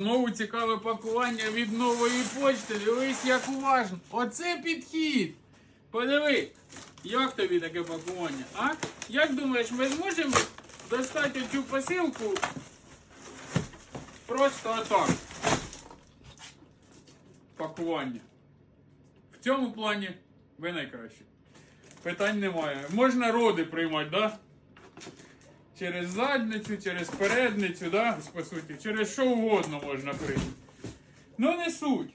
Знову цікаве пакування від нової почти. Дивись, як уважно. Оце підхід. Подиви, як тобі таке пакування? А? Як думаєш, ми зможемо достати цю посилку просто отак? Пакування. В цьому плані ви найкращі. Питань немає. Можна роди приймати, так? Да? Через задницю, через передницю, да? по суті, через що угодно можна прийти. Ну не суть.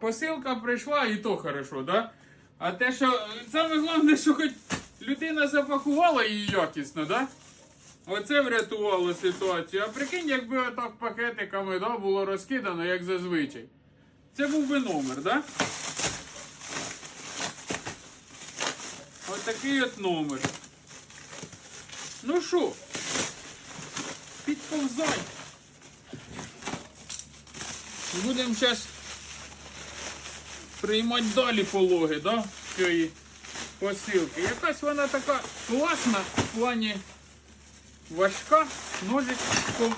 Посилка прийшла і то хорошо, да? А те, що саме головне, що хоч людина запакувала її якісно, да? Оце врятувало ситуацію. А прикинь, якби отак пакетиками да, було розкидано, як зазвичай. Це був би номер, да? Отакий от номер. Ну що, підповзай. Будемо зараз приймати далі пологи, да? Цієї посилки. Якась вона така класна в плані важка. Ножичком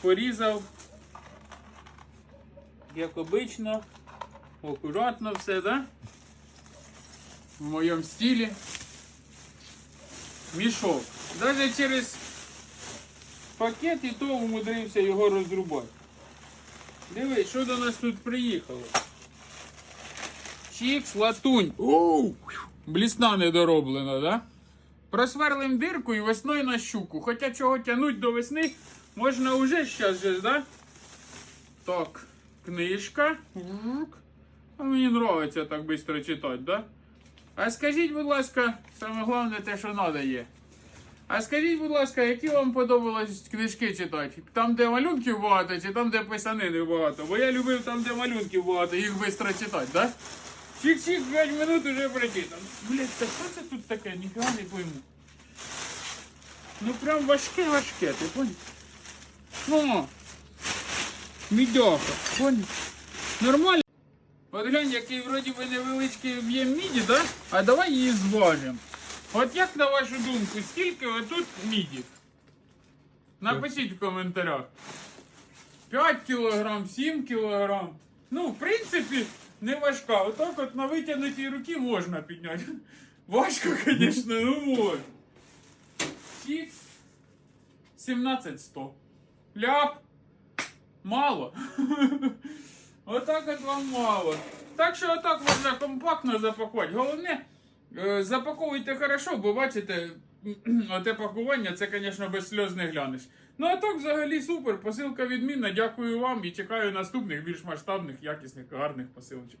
порізав. Як обично. Акуратно все, да? В моєму стилі мішок. Навіть через пакет і то умудрився його розрубати. Дивись, що до нас тут приїхало. Чікс, латунь. Оу! Блісна недороблена, да? Просверлим дирку і весною на щуку. Хоча чого тягнуть до весни, можна уже зараз же, да? Так, книжка. А мені подобається так швидко читати, да? А скажіть, будь ласка, саме головне те, що треба є. А скажіть, будь ласка, які вам подобалось книжки читати? Там, де малюнків багато, чи там, де писанини багато? Бо я любив там, де малюнків багато, їх швидко читати? Да? Чик-чик, 5 минут уже прочитано. Блять, та що це тут таке? Ніфіга не пойму. Ну прям важке важке, ти понял? Ну, мідяха, понял? Нормально? От глянь, який вроді би невеличкий об'єм міді, да? А давай її зважимо. От як на вашу думку, скільки отут міді? Напишіть в коментарях. 5 кілограм, 7 кілограм. Ну, в принципі, не важка. Отак от на витягнутій руки можна підняти. Важко, звісно, ну можна. Чікс. 17100. Ляп. Мало. Отак от вам мало. Так що отак можна компактно запакувати. Головне, запаковуйте хорошо, бо бачите, оте пакування, це, звісно, без сльоз не глянеш. Ну а так взагалі супер. Посилка відмінна. Дякую вам і чекаю наступних більш масштабних, якісних, гарних посилочок.